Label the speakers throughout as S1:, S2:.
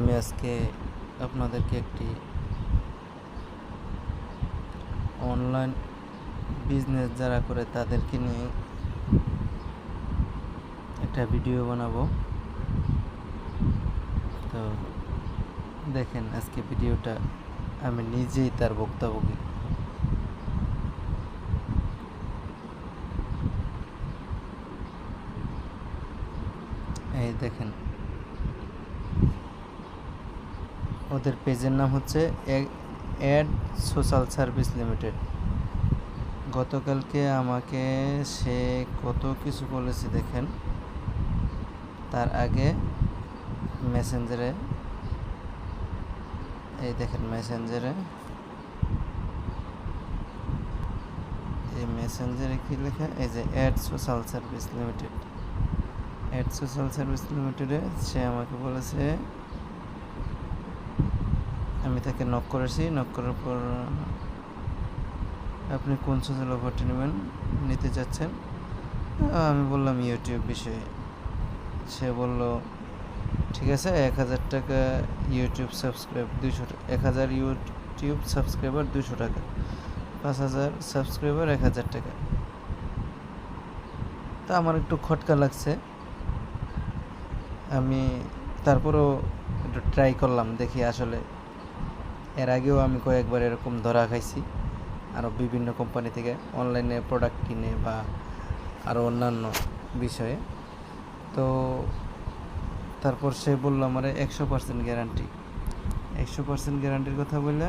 S1: আমি আজকে আপনাদেরকে একটি অনলাইন বিজনেস যারা করে তাদেরকে নিয়ে একটা ভিডিও বানাবো। তো দেখেন আজকে ভিডিওটা আমি নিজেই তার বক্তব্য এই দেখেন। ওদের পেজের নাম হচ্ছে অ্যাড সোশ্যাল সার্ভিস লিমিটেড। গতকালকে আমাকে সে কত কিছু বলেছে দেখেন। তার আগে মেসেঞ্জারে, এই দেখেন মেসেঞ্জারে, এই মেসেঞ্জারে কি লেখা? এই যে ad social service limited. Ad social service লিমিটেডে সে আমাকে বলেছে আমি তাকে নক করেছি। নক করার পর আপনি কোন সোশ্যাল অফারটি নেবেন? নিতে চাচ্ছেন আমি বললাম ইউটিউব বিষয়ে। সে বলল, ঠিক আছে, এক হাজার টাকা ইউটিউব সাবস্ক্রাইব দুশো এক হাজার ইউটিউব সাবস্ক্রাইবার দুশো টাকা, পাঁচ হাজার সাবস্ক্রাইবার এক হাজার টাকা। তা আমার একটু খটকা লাগছে। আমি তারপরেও একটু ট্রাই করলাম, দেখি আসলে এর আগেও আমি কয়েকবার এরকম ধরা খাইছি। আরও বিভিন্ন কোম্পানি থেকে অনলাইনে প্রোডাক্ট কিনে বা আরও অন্যান্য বিষয়ে। তো তারপর সে বলল আমার, একশো পার্সেন্ট গ্যারান্টি একশো পার্সেন্ট গ্যারান্টির কথা বললে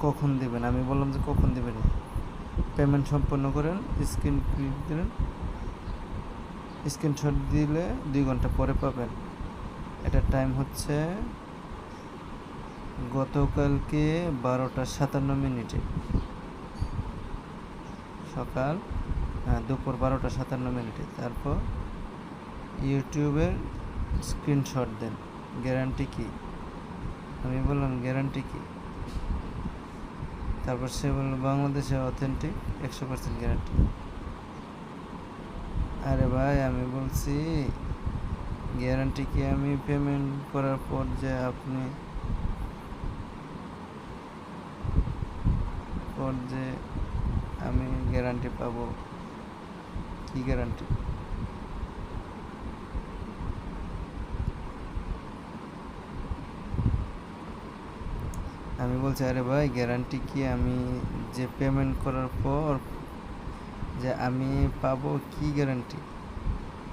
S1: কখন দেবেন? আমি বললাম যে কখন দেবেন? পেমেন্ট সম্পন্ন করেন স্ক্রিন ক্লিক দিলেন। স্ক্রিনশট দিলে দুই ঘণ্টা পরে পাবেন। এটার টাইম হচ্ছে গতকালকে বারোটা সাতান্ন মিনিটে। সকাল হ্যাঁ দুপুর বারোটা সাতান্ন মিনিটে। তারপর ইউটিউবের স্ক্রিনশট দেন। গ্যারান্টি কি? আমি বললাম গ্যারান্টি কি? তারপর সে বলল, বাংলাদেশে অথেন্টিক একশো পার্সেন্ট গ্যারান্টি আরে ভাই, আমি বলছি গ্যারান্টি কি আমি পেমেন্ট করার পর যে আপনি পর যে আমি গ্যারান্টি পাবো? কি গ্যারান্টি? আমি বলছি, আরে ভাই, গ্যারান্টি কি আমি যে পেমেন্ট করার পর যে আমি পাবো? কি গ্যারান্টি?